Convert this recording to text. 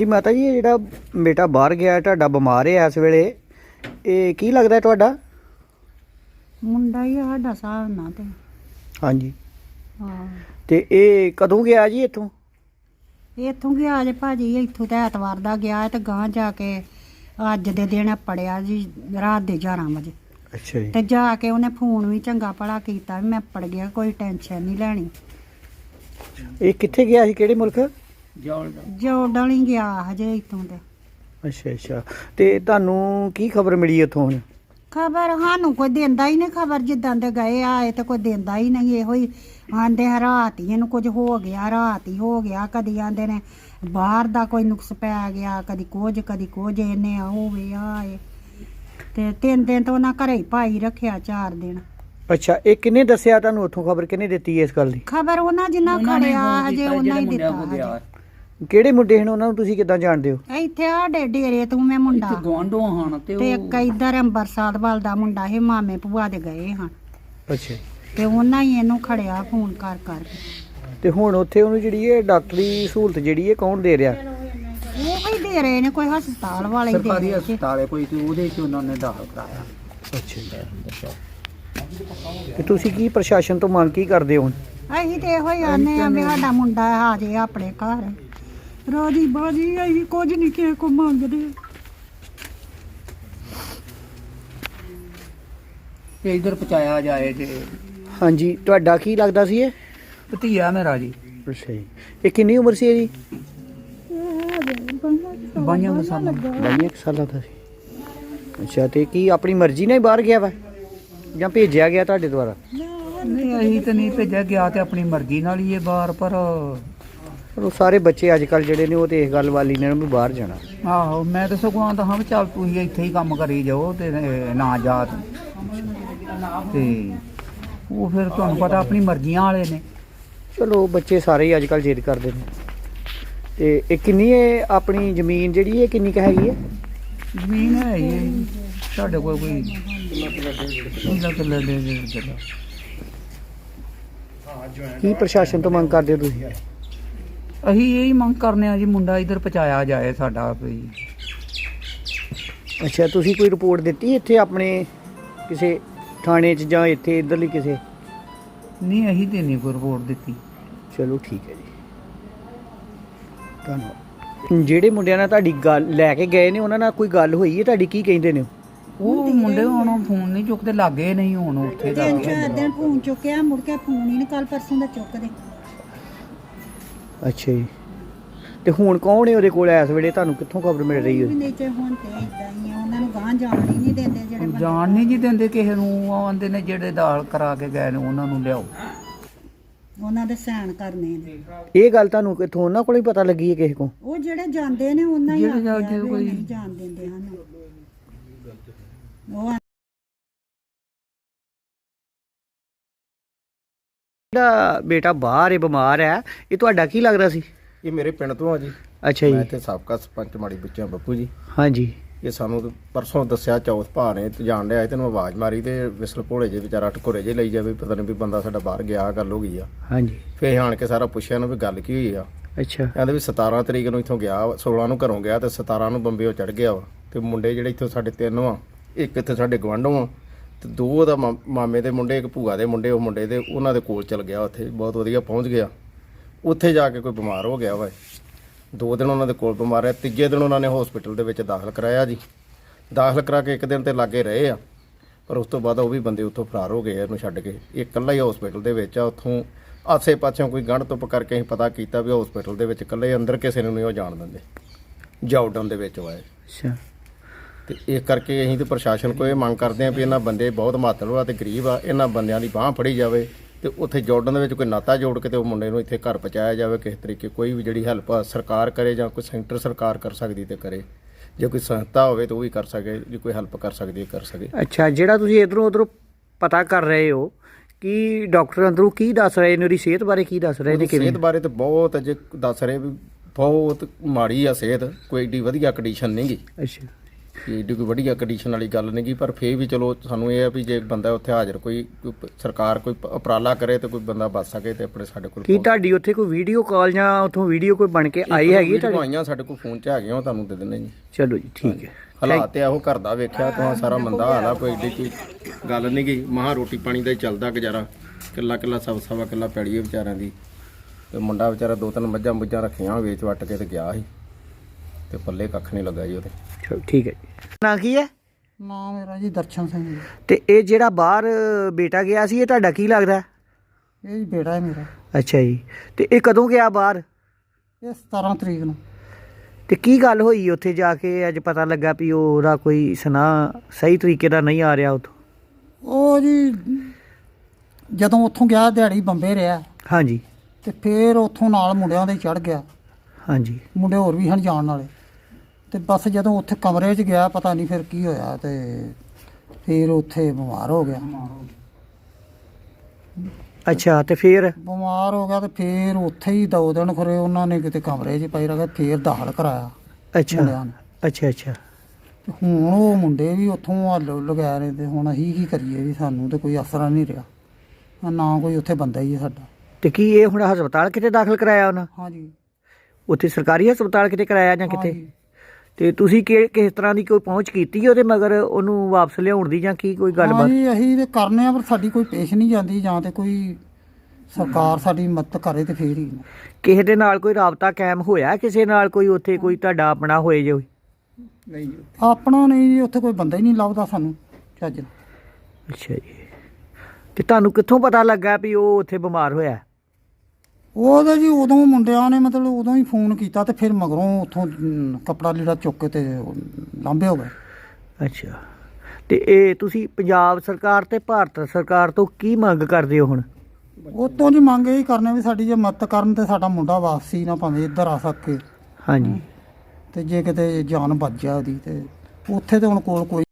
ਜੀ ਮਾਤਾ ਜੀ ਇਹ ਜਿਹੜਾ ਬੇਟਾ ਬਾਹਰ ਗਿਆ ਹੈ, ਤੁਹਾਡਾ ਬਿਮਾਰ ਹੈ ਇਸ ਵੇਲੇ ਇਹ ਕੀ ਲੱਗਦਾ ਹੈ ਤੁਹਾਡਾ? ਮੁੰਡਾ ਹੀ ਆ ਸਾਡਾ ਹਿਸਾਬ ਨਾਲ ਤੇ। ਹਾਂਜੀ। ਹਾਂ। ਤੇ ਇਹ ਕਦੋਂ ਗਿਆ ਜੀ ਇੱਥੋਂ? ਇੱਥੋਂ ਗਿਆ ਜੇ ਭਾਜੀ ਇੱਥੋਂ ਤੇ ਐਤਵਾਰ ਦਾ ਗਿਆ ਤੇ ਗਾਂ ਜਾ ਕੇ ਅੱਜ ਦੇ ਦਿਨ ਪੜਿਆ ਜੀ ਰਾਤ ਦੇ 11 ਵਜੇ। ਅੱਛਾ ਜੀ। ਤੇ ਜਾ ਕੇ ਉਹਨੇ ਫੋਨ ਵੀ ਚੰਗਾ ਭਲਾ ਕੀਤਾ ਵੀ ਮੈਂ ਪੜ ਗਿਆ ਕੋਈ ਟੈਨਸ਼ਨ ਨਹੀਂ ਲੈਣੀ। ਇਹ ਕਿੱਥੇ ਗਿਆ ਸੀ ਕਿਹੜੇ ਮੁਲਕ? ਜੋ ਡਲੀ ਗਿਆ ਹਜੇ ਇੱਥੋਂ ਤੇ ਅੱਛਾ ਅੱਛਾ। ਤੇ ਤੁਹਾਨੂੰ ਕੀ ਖਬਰ ਮਿਲੀ ਇੱਥੋਂ ਹੁਣ? ਖਬਰ ਸਾਨੂੰ ਕੋਈ ਦਿੰਦਾ ਹੀ ਨਹੀਂ ਖਬਰ ਜਿੱਦਾਂ ਦੇ ਗਏ ਆਏ ਤੇ ਕੋਈ ਦਿੰਦਾ ਹੀ ਨਹੀਂ ਇਹੋ ਹੀ ਆਂਦੇ ਆ ਰਾਤ ਹੀ ਇਹਨੂੰ ਕੁਝ ਹੋ ਗਿਆ ਰਾਤ ਹੀ ਹੋ ਗਿਆ ਕਦੀ ਆਂਦੇ ਨੇ ਬਾਹਰ ਦਾ ਕੋਈ ਨੁਕਸ ਪੈ ਗਿਆ ਕਦੀ ਕੁਝ ਕਦੀ ਕੁਝ ਇਹਨੇ ਆ ਹੋਵੇ ਆਏ ਤੇ ਤਿੰਨ ਦਿਨ ਤੋਂ ਉਹਨਾਂ ਘਰੇ ਹੀ ਭਾਈ ਰੱਖਿਆ ਚਾਰ ਦਿਨ। ਅੱਛਾ ਇਹ ਕਿੰਨੇ ਦੱਸਿਆ ਤੁਹਾਨੂੰ ਉੱਥੋਂ ਖਬਰ ਕਿਹਨੇ ਦਿੱਤੀ ਇਸ ਗੱਲ ਦੀ? ਖਬਰ ਉਹਨਾਂ ਜਿੰਨਾ ਖੜਿਆ ਹਜੇ ਉਹਨਾਂ ਹੀ ਦਿੱਤਾ ਹਜੇ। ਕਿਹੜੇ ਮੁੰਡੇ ਹਨ ਉਹਨਾਂ ਨੂੰ ਤੁਸੀਂ ਕਿੱਦਾਂ ਜਾਣਦੇ ਹੋ? ਇੱਥੇ ਸਾਡੇ ਡੇਰੇ ਤੋਂ ਮੈਂ ਮੁੰਡਾ। ਗਵਾਂਢੋਂ ਹਨ ਤੇ ਤੇ ਇੱਕ ਇਧਰ ਅੰਬਰਸਾਰ ਵੱਲ ਦਾ ਮੁੰਡਾ ਇਹ ਮਾਮੇ ਭੂਆ ਦੇ ਗਏ ਹਨ। ਅੱਛਾ। ਤੇ ਉਹਨਾਂ ਹੀ ਇਹਨੂੰ ਖੜਿਆ ਫੋਨ ਕਰ ਕਰ। ਕੇ ਤੇ ਹੁਣ ਉੱਥੇ ਉਹਨੂੰ ਜਿਹੜੀ ਇਹ ਡਾਕਟਰੀ ਸਹੂਲਤ ਜਿਹੜੀ ਹੈ ਕੌਣ ਦੇ ਰਿਹਾ? ਉਹ ਹੀ ਦੇ ਰਹੇ ਨੇ ਕੋਈ ਹਸਪਤਾਲ ਵਾਲੇ ਹੀ ਦੇ ਸਰਕਾਰੀ ਰਹੇ ਜੀ। ਹਸਪਤਾਲ ਹੈ ਕੋਈ ਤੇ ਉਹਦੇ ਚ ਉਹਨਾਂ ਨੇ ਦਾਖਲ ਕਰਾਇਆ। ਅੱਛਾ। ਤੇ ਤੁਸੀਂ ਕੀ ਪ੍ਰਸ਼ਾਸਨ ਤੋਂ ਮੰਗ ਕੀ ਕਰਦੇ ਹੋ ਅਸੀਂ ਤੇ ਇਹੋ ਹੀ ਆਨੇ ਆ ਵੀ ਸਾਡਾ ਮੁੰਡਾ ਆ ਜੇ ਆਪਣੇ ਘਰ। ਰਾਜੀ ਬਾਜੀ ਅਸੀਂ ਕੁਝ ਨਹੀਂ ਕਿਸੇ ਕੋ ਮੰਗਦੇ। ਤੇ ਇਧਰ ਪਹੁੰਚਾਇਆ ਜਾਏ ਜੇ। ਹਾਂਜੀ ਤੁਹਾਡਾ ਕੀ ਲੱਗਦਾ ਸੀ ਇਹ? ਭਤੀਆ ਮੇਰਾ ਜੀ ਅੱਛਾ ਜੀ। ਇਹ ਕਿੰਨੀ ਉਮਰ ਸੀ ਇਹਦੀ? ਬਾਈਆਂ ਦਾ ਸਾਲ ਬਾਈ ਇੱਕ ਸਾਲਾਂ ਦਾ ਸੀ। ਅੱਛਾ ਤੇ ਕੀ ਆਪਣੀ ਮਰਜ਼ੀ ਨਾਲ ਹੀ ਬਾਹਰ ਗਿਆ ਵਾ? ਜਾਂ ਭੇਜਿਆ ਗਿਆ ਤੁਹਾਡੇ ਦੁਆਰਾ? ਨਹੀਂ ਅਸੀਂ ਤੇ ਨਹੀਂ ਭੇਜਿਆ ਗਿਆ ਤੇ ਆਪਣੀ ਮਰਜ਼ੀ ਨਾਲ ਹੀ ਇਹ ਬਾਹਰ ਪਰ ਪਰ ਉਹ ਸਾਰੇ ਬੱਚੇ ਅੱਜ ਕੱਲ ਜਿਹੜੇ ਨੇ ਉਹ ਤੇ ਇਸ ਗੱਲ ਵਾਲੀ ਨੇ ਵੀ ਬਾਹਰ ਜਾਣਾ। ਆਹੋ ਮੈਂ ਤਾਂ ਸਗੋਂ ਆਂਦਾ ਹਾਂ ਵੀ ਚੱਲ ਤੁਸੀਂ ਇੱਥੇ ਹੀ ਕੰਮ ਕਰੀ ਜਾਓ ਤੇ ਨਾ ਜਾ ਤੂੰ। ਤੇ ਉਹ ਫਿਰ ਤੁਹਾਨੂੰ ਪਤਾ ਆਪਣੀ ਮਰਜ਼ੀਆਂ ਵਾਲੇ ਨੇ। ਚਲੋ ਬੱਚੇ ਸਾਰੇ ਹੀ ਅੱਜ ਕੱਲ ਜਿੱਦ ਕਰਦੇ ਨੇ। ਤੇ ਇਹ ਕਿੰਨੀ ਹੈ ਆਪਣੀ ਜ਼ਮੀਨ ਜਿਹੜੀ ਹੈ ਕਿੰਨੀ ਕੁ ਹੈਗੀ ਹੈ? ਜ਼ਮੀਨ ਹੈ ਹੀ ਹੈ ਜੀ। ਸਾਡੇ ਕੋਲ ਕੋਈ ਕਿੰਨਾ ਕਿੱਲੇ ਦੇ ਦੇ ਜਗ੍ਹਾ ਕੀ ਪ੍ਰਸ਼ਾਸਨ ਤੋਂ ਮੰਗ ਕਰਦੇ ਹੋ ਤੁਸੀਂ? ਅਸੀਂ ਇਹੀ ਮੰਗ ਕਰਨੇ ਆ ਜੀ ਮੁੰਡਾ ਇਧਰ ਪਹੁੰਚਾਇਆ ਜਾਏ ਸਾਡਾ ਕੋਈ ਅੱਛਾ ਤੁਸੀਂ ਕੋਈ ਰਿਪੋਰਟ ਦਿੱਤੀ ਇੱਥੇ ਆਪਣੇ ਕਿਸੇ ਥਾਣੇ 'ਚ ਜਾਂ ਇੱਥੇ ਇਧਰਲੀ ਕਿਸੇ? ਨਹੀਂ ਅਸੀਂ ਤੇ ਨਹੀਂ ਕੋਈ ਰਿਪੋਰਟ ਦਿੱਤੀ। ਚਲੋ ਠੀਕ ਹੈ ਜੀ। ਧੰਨਵਾਦ। ਜਿਹੜੇ ਮੁੰਡਿਆਂ ਨਾਲ ਤੁਹਾਡੀ ਗੱਲ ਲੈ ਕੇ ਗਏ ਨੇ ਉਹਨਾਂ ਨਾਲ ਕੋਈ ਗੱਲ ਹੋਈ ਹੈ? ਤੁਹਾਡੀ ਕੀ ਕਹਿੰਦੇ ਨੇ? ਉਹ ਮੁੰਡੇ ਹੁਣ ਫੋਨ ਨਹੀਂ ਚੁੱਕਦੇ ਲੱਗੇ ਨਹੀਂ ਹੁਣ ਉੱਥੇ ਦਾ ਤਿੰਨ ਚਾਰ ਦਿਨ ਫੋਨ ਚੁੱਕਿਆ ਮੁੜ ਕੇ ਫੋਨ ਹੀ ਨਹੀਂ ਕੱਲ ਪਰਸੋਂ ਦਾ ਚੁੱਕਦੇ। ਅੱਛਾ ਜੀ। ਤੇ ਹੁਣ ਕੌਣ ਹੈ ਉਹਦੇ ਕੋਲ ਇਸ ਵੇਲੇ? ਤੁਹਾਨੂੰ ਕਿੱਥੋਂ ਖਬਰ ਮਿਲ ਰਹੀ ਹੈ ਨਹੀਂ ਤੇ ਹੁਣ ਤੇ ਇਦਾਂ ਹੀ ਆ ਉਹਨਾਂ ਨੂੰ ਗਾਂ ਜਾਣ ਹੀ ਨਹੀਂ ਦਿੰਦੇ ਜਿਹੜੇ ਬੰਦੇ ਜਾਣ ਨਹੀਂ ਜੀ ਦਿੰਦੇ ਕਿਸੇ ਨੂੰ ਆਉਂਦੇ ਨੇ ਜਿਹੜੇ ਦਾਲ ਕਰਾ ਕੇ ਗਏ ਨੇ ਉਹਨਾਂ ਨੂੰ ਲਿਆਓ। ਉਹਨਾਂ ਦੇ ਸੈਨ ਕਰਨੇ ਨੇ। ਇਹ ਗੱਲ ਤੁਹਾਨੂੰ ਕਿੱਥੋਂ ਉਹਨਾਂ ਕੋਲ ਹੀ ਪਤਾ ਲੱਗੀ ਹੈ ਕਿਸੇ ਕੋਲ? ਉਹ ਜਿਹੜੇ ਜਾਂਦੇ ਨੇ ਉਹਨਾਂ ਹੀ ਜਿਹੜੇ ਆਖਿਆ ਜਾਂਦੇ ਕੋਈ- ਨਹੀਂ ਜਾਣ ਦਿੰਦੇ ਹਨ ਜਿਹੜਾ ਬੇਟਾ ਬਾਹਰ ਹੈ ਬਿਮਾਰ ਹੈ ਇਹ ਤੁਹਾਡਾ ਕੀ ਲੱਗਦਾ ਸੀ? ਇਹ ਮੇਰੇ ਪਿੰਡ ਤੋਂ ਆ ਜੀ। ਅੱਛਾ ਮੈਂ ਜੀ ਇੱਥੇ ਸਾਬਕਾ ਸਰਪੰਚ ਮਾੜੀ ਬੱਚਿਆਂ ਬੱਪੂ ਜੀ। ਹਾਂਜੀ। ਇਹ ਸਾਨੂੰ ਤਾਂ ਪਰਸੋਂ ਦੱਸਿਆ ਚੌਥ ਭਾ ਨੇ ਤੇ ਜਾਣ ਲਿਆ ਤੈਨੂੰ ਆਵਾਜ਼ ਮਾਰੀ ਤੇ ਵਿਸਲ ਭੋਲੇ ਜੇ ਵਿਚਾਰਾ ਟਕੋਰੇ ਜੇ ਲਈ ਜਾਵੇ ਪਤਾ ਨਹੀਂ ਵੀ ਬੰਦਾ ਸਾਡਾ ਬਾਹਰ ਗਿਆ ਗੱਲ ਹੋ ਗਈ ਆ। ਹਾਂਜੀ। ਫੇਰ ਆਣ ਕੇ ਸਾਰਾ ਪੁੱਛਿਆ ਨੂੰ ਵੀ ਗੱਲ ਕੀ ਹੋਈ ਆ। ਅੱਛਾ। ਕਹਿੰਦੇ ਵੀ 17 ਤਰੀਕ ਨੂੰ ਇੱਥੋਂ ਗਿਆ ਵਾ, 16 ਨੂੰ ਘਰੋਂ ਗਿਆ ਤੇ 17 ਨੂੰ ਬੰਬੇੋਂ ਚੜ ਗਿਆ ਵਾ। ਤੇ ਮੁੰਡੇ ਜਿਹੜੇ ਇੱਥੋਂ ਸਾਡੇ ਤਿੰਨ ਵਾ ਇੱਕ ਇੱਥੇ ਸਾਡੇ ਗਵਾਂਢੋਂ ਆ ਤੇ ਦੋ ਉਹਦਾ ਮਾ- ਮਾਮੇ ਦੇ ਮੁੰਡੇ, ਇੱਕ ਭੂਆ ਦੇ ਮੁੰਡੇ, ਉਹ ਮੁੰਡੇ ਦੇ, ਉਹਨਾਂ ਦੇ ਕੋਲ ਚਲ ਗਿਆ ਉੱਥੇ, ਬਹੁਤ ਵਧੀਆ ਪਹੁੰਚ ਗਿਆ। ਉੱਥੇ ਜਾ ਕੇ ਕੋਈ ਬਿਮਾਰ ਹੋ ਗਿਆ ਵਾ। ਦੋ ਦਿਨ ਉਹਨਾਂ ਦੇ ਕੋਲ ਬਿਮਾਰ ਰਿਹਾ, ਤੀਜੇ ਦਿਨ ਉਹਨਾਂ ਨੇ ਹਸਪੀਟਲ ਦੇ ਵਿੱਚ ਦਾਖਲ ਕਰਾਇਆ ਜੀ। ਦਾਖਲ ਕਰਾ ਕੇ ਇੱਕ ਦਿਨ ਤੇ ਲਾਗੇ ਰਹੇ ਆ, ਪਰ ਉਸ ਤੋਂ ਬਾਅਦ ਉਹ ਵੀ ਬੰਦੇ ਉੱਥੋਂ ਫਰਾਰ ਹੋ ਗਏ ਆ ਇਹਨੂੰ ਛੱਡ ਕੇ। ਇਹ ਇਕੱਲਾ ਹੀ ਹਸਪੀਟਲ ਦੇ ਵਿੱਚ ਆ, ਉੱਥੋਂ ਆਸੇ ਪਾਸਿਓਂ ਕੋਈ ਗੰਢ ਧੁੱਪ ਕਰਕੇ ਅਸੀਂ ਪਤਾ ਕੀਤਾ ਵੀ ਹਸਪੀਟਲ ਦੇ ਵਿੱਚ ਇਕੱਲੇ ਅੰਦਰ ਕਿਸੇ ਨੂੰ ਨਹੀਂ ਉਹ ਜਾਣ ਦਿੰਦੇ। ਜਾਉਡਨ ਦੇ ਵਿੱਚ ਵਾਏ ਅੱਛਾ। ਤੇ ਇਹ ਕਰਕੇ ਅਸੀਂ ਤੇ ਪ੍ਰਸ਼ਾਸਨ ਕੋਲ ਇਹ ਮੰਗ ਕਰਦੇ ਹਾਂ ਵੀ ਇਹਨਾਂ ਬੰਦੇ ਬਹੁਤ ਮਾਤਰ ਆ ਤੇ ਗਰੀਬ ਆ ਇਹਨਾਂ ਬੰਦਿਆਂ ਦੀ ਬਾਹ ਫੜੀ ਜਾਵੇ ਤੇ ਉੱਥੇ ਜਾਰਡਨ ਦੇ ਵਿੱਚ ਕੋਈ ਨਾਤਾ ਜੋੜ ਕੇ ਤੇ ਉਹ ਮੁੰਡੇ ਨੂੰ ਇੱਥੇ ਘਰ ਪਹੁੰਚਾਇਆ ਜਾਵੇ ਕਿਸੇ ਤਰੀਕੇ ਕੋਈ ਵੀ ਜਿਹੜੀ ਹੈਲਪ ਆ ਸਰਕਾਰ ਕਰੇ ਜਾਂ ਕੋਈ ਸੈਂਟਰ ਸਰਕਾਰ ਕਰ ਸਕਦੀ ਤੇ ਕਰੇ। ਜੇ ਕੋਈ ਸੰਸਥਾ ਹੋਵੇ ਤਾਂ ਉਹ ਵੀ ਕਰ ਸਕੇ ਜੇ ਕੋਈ ਹੈਲਪ ਕਰ ਸਕਦੀ ਹੈ ਕਰ ਸਕੇ। ਅੱਛਾ ਜਿਹੜਾ ਤੁਸੀਂ ਇਧਰੋਂ ਉਧਰੋਂ ਪਤਾ ਕਰ ਰਹੇ ਹੋ ਕਿ ਡਾਕਟਰ ਅੰਦਰੋਂ ਕੀ ਦੱਸ ਰਹੇ ਨੇ ਉਹਦੀ ਸਿਹਤ ਬਾਰੇ ਕੀ ਦੱਸ ਰਹੇ ਨੇ ਕਿਵੇਂ ਸਿਹਤ ਬਾਰੇ ਤਾਂ ਬਹੁਤ ਅਜੇ ਦੱਸ ਰਹੇ ਵੀ ਬਹੁਤ ਮਾੜੀ ਆ ਸਿਹਤ ਕੋਈ ਏਡੀ ਵਧੀਆ ਕੰਡੀਸ਼ਨ ਨਹੀਂਗੀ ਅੱਛਾ। ਏਡੀ ਕੋਈ ਵਧੀਆ ਕੰਡੀਸ਼ਨ ਵਾਲੀ ਗੱਲ ਨਹੀਂ ਗੀ ਪਰ ਫੇਰ ਵੀ ਚਲੋ ਸਾਨੂੰ ਇਹ ਆ ਵੀ ਜੇ ਬੰਦਾ ਉੱਥੇ ਹਾਜ਼ਰ ਕੋਈ ਕੋਈ ਪ- ਸਰਕਾਰ ਕੋਈ ਪ- ਉਪਰਾਲਾ ਕਰੇ ਤੇ ਕੋਈ ਬੰਦਾ ਬਚ ਸਕੇ ਤੇ ਆਪਣੇ ਸਾਡੇ ਕੋਲ ਕੀ ਤੁਹਾਡੀ ਉੱਥੇ ਕੋਈ ਵੀਡੀਓ ਕਾਲ ਜਾਂ ਉੱਥੋਂ ਵੀਡੀਓ ਕੋਈ ਬਣ ਕੇ ਆਈ ਹੈਗੀ ਵੀਡੀਓ ਤੁਹਾਡੀ? ਆਈਆਂ ਸਾਡੇ ਕੋਲ ਫੋਨ 'ਚ ਹੈਗੀਆਂ ਉਹ ਤੁਹਾਨੂੰ ਦੇ ਦਿੰਦੇ ਜੀ। ਚਲੋ ਜੀ ਠੀਕ ਹੈ। ਹਾਲਾਤ ਇਹੋ ਘਰ ਦਾ ਵੇਖਿਆ ਤਾਂ ਸਾਰਾ ਮੰਦਾ ਹਾਲ ਆ ਕੋਈ ਏਡੀ ਕੋਈ ਗੱਲ ਨਹੀਂ ਗਈ ਮਹਾ ਰੋਟੀ ਪਾਣੀ ਦਾ ਹੀ ਚੱਲਦਾ ਗੁਜ਼ਾਰਾ। ਕਿੱਲਾ ਕਿੱਲਾ ਸਵਾ ਸਵਾ ਕਿੱਲਾ ਪੈੜੀ ਹੈ ਵਿਚਾਰਿਆਂ ਦੀ। ਤੇ ਮੁੰਡਾ ਵਿਚਾਰਾ ਦੋ ਤਿੰਨ ਮੱਝਾਂ ਮੁੱਝਾਂ ਰੱਖੀਆਂ ਵੇਚ ਵੱਟ ਕੇ ਤੇ ਗਿਆ ਸੀ। ਤੇ ਪੱਲੇ ਕੱਖ ਨਹੀਂ ਲੱਗਾ ਜੀ ਉਹਦੇ। ਚਲੋ ਠੀਕ ਹੈ ਜੀ। ਨਾਂ ਕੀ ਹੈ? ਨਾਮ ਮੇਰਾ ਜੀ ਦਰਸ਼ਨ ਸਿੰਘ ਜੀ। ਤੇ ਇਹ ਜਿਹੜਾ ਬਾਹਰ ਬੇਟਾ ਗਿਆ ਸੀ ਇਹ ਤੁਹਾਡਾ ਕੀ ਲੱਗਦਾ? ਇਹ ਜੀ ਬੇਟਾ ਹੈ ਮੇਰਾ। ਅੱਛਾ ਜੀ। ਤੇ ਇਹ ਕਦੋਂ ਗਿਆ ਬਾਹਰ? ਇਹ 17 ਤਰੀਕ ਨੂੰ। ਤੇ ਕੀ ਗੱਲ ਹੋਈ ਉੱਥੇ ਜਾ ਕੇ? ਅੱਜ ਪਤਾ ਲੱਗਾ ਵੀ ਉਹਦਾ ਕੋਈ ਸੁਨਾ ਸਹੀ ਤਰੀਕੇ ਦਾ ਨਹੀਂ ਆ ਰਿਹਾ ਉਥੋਂ। ਉਹ ਜੀ ਜਦੋਂ ਉੱਥੋਂ ਗਿਆ ਦਿਹਾੜੀ ਬੰਬੇ ਰਿਹਾ। ਹਾਂਜੀ। ਤੇ ਫੇਰ ਉੱਥੋਂ ਨਾਲ ਮੁੰਡਿਆਂ ਦੇ ਚੜ ਗਿਆ। ਹਾਂਜੀ। ਮੁੰਡੇ ਹੋਰ ਵੀ ਹਨ ਜਾਣ ਵਾਲੇ। ਤੇ ਬਸ ਜਦੋਂ ਉੱਥੇ ਕਮਰੇ 'ਚ ਗਿਆ ਪਤਾ ਨਹੀਂ ਫਿਰ ਕੀ ਹੋਇਆ ਤੇ ਫੇਰ ਉੱਥੇ ਬਿਮਾਰ ਹੋ ਗਿਆ। ਅੱਛਾ ਤੇ ਫਿਰ? ਬਿਮਾਰ ਹੋ ਗਿਆ ਤੇ ਫੇਰ ਉੱਥੇ ਹੀ ਦੋ ਦਿਨ ਖਰੇ ਉਹਨਾਂ ਨੇ ਕਿਤੇ ਕਮਰੇ 'ਚ ਪਈ ਰੱਖਿਆ ਫੇਰ ਦਾਖਲ ਕਰਾਇਆ ਅੱਛਾ ਮੁੰਡਿਆਂ ਨੂੰ। ਅੱਛਾ ਅੱਛਾ। ਤੇ ਹੁਣ ਉਹ ਮੁੰਡੇ ਵੀ ਉੱਥੋਂ ਹੱਲ ਲਗਾ ਰਹੇ ਤੇ ਹੁਣ ਅਸੀਂ ਕੀ ਕਰੀਏ ਵੀ ਸਾਨੂੰ ਤੇ ਕੋਈ ਅਸਰ ਨਹੀਂ ਰਿਹਾ। ਨਾ ਕੋਈ ਉੱਥੇ ਬੰਦਾ ਹੀ ਹੈ ਸਾਡਾ। ਤੇ ਕੀ ਇਹ ਹੁਣ ਹਸਪਤਾਲ ਕਿਤੇ ਦਾਖਲ ਕਰਾਇਆ ਉਹਨਾਂ? ਹਾਂਜੀ। ਉੱਥੇ ਸਰਕਾਰੀ ਹਸਪਤਾਲ ਕਿਤੇ ਕਰਾਇਆ ਜਾਂ ਕਿਤੇ? ਹਾਂਜੀ। ਤੇ ਤੁਸੀਂ ਕਿ ਕਿਸ ਤਰ੍ਹਾਂ ਦੀ ਕੋਈ ਪਹੁੰਚ ਕੀਤੀ ਉਹਦੇ ਮਗਰ ਉਹਨੂੰ ਵਾਪਸ ਲਿਆਉਣ ਦੀ ਜਾਂ ਕੀ ਕੋਈ ਗੱਲਬਾਤ? ਹਾਂਜੀ ਅਸੀਂ ਤੇ ਕਰਨੇ ਆ ਪਰ ਸਾਡੀ ਕੋਈ ਪੇਸ਼ ਨਹੀਂ ਜਾਂਦੀ ਜਾਂ ਤੇ ਕੋਈ ਸਰਕਾਰ ਸਾਡੀ ਮਦਦ ਕਰੇ ਤੇ ਫੇਰ ਹੀ। ਕਿਸੇ ਦੇ ਨਾਲ ਕੋਈ ਰਾਬਤਾ ਕਾਇਮ ਹੋਇਆ? ਕਿਸੇ ਨਾਲ ਕੋਈ ਉੱਥੇ ਕੋਈ ਤੁਹਾਡਾ ਆਪਣਾ ਹੋਏ ਜੋ ਆਪਣਾ ਨਹੀਂ ਜੀ ਉੱਥੇ ਕੋਈ ਬੰਦਾ ਹੀ ਨਹੀਂ ਲੱਭਦਾ ਸਾਨੂੰ ਚੱਜ। ਅੱਛਾ ਜੀ। ਤੇ ਤੁਹਾਨੂੰ ਕਿੱਥੋਂ ਪਤਾ ਲੱਗਾ ਵੀ ਉਹ ਉੱਥੇ ਬਿਮਾਰ ਹੋਇਆ? ਉਹ ਤਾਂ ਜੀ ਉਦੋਂ ਮੁੰਡਿਆਂ ਨੇ ਮਤਲਬ ਉਦੋਂ ਹੀ ਫੋਨ ਕੀਤਾ ਤੇ ਫਿਰ ਮਗਰੋਂ ਉੱਥੋਂ ਕੱਪੜਾ ਲੀੜਾ ਚੁੱਕ ਕੇ ਤੇ ਲਾਂਭੇ ਹੋ ਗਏ। ਅੱਛਾ। ਤੇ ਇਹ ਤੁਸੀਂ ਪੰਜਾਬ ਸਰਕਾਰ ਤੇ ਭਾਰਤ ਸਰਕਾਰ ਤੋਂ ਕੀ ਮੰਗ ਕਰਦੇ ਹੋ ਹੁਣ? ਉਹ ਤੋਂ ਜੀ ਮੰਗ ਇਹ ਕਰਨੇ ਵੀ ਸਾਡੀ ਜੇ ਮਦਦ ਕਰਨ ਤੇ ਸਾਡਾ ਮੁੰਡਾ ਵਾਪਸੀ ਨਾ ਭਾਵੇਂ ਇੱਧਰ ਆ ਸਕੇ। ਹਾਂਜੀ। ਤੇ ਜੇ ਕਿਤੇ ਜਾਨ ਬਚ ਜਾ ਉਹਦੀ ਤੇ ਉੱਥੇ ਤੇ ਹੁਣ ਕੋਲ ਕੋਈ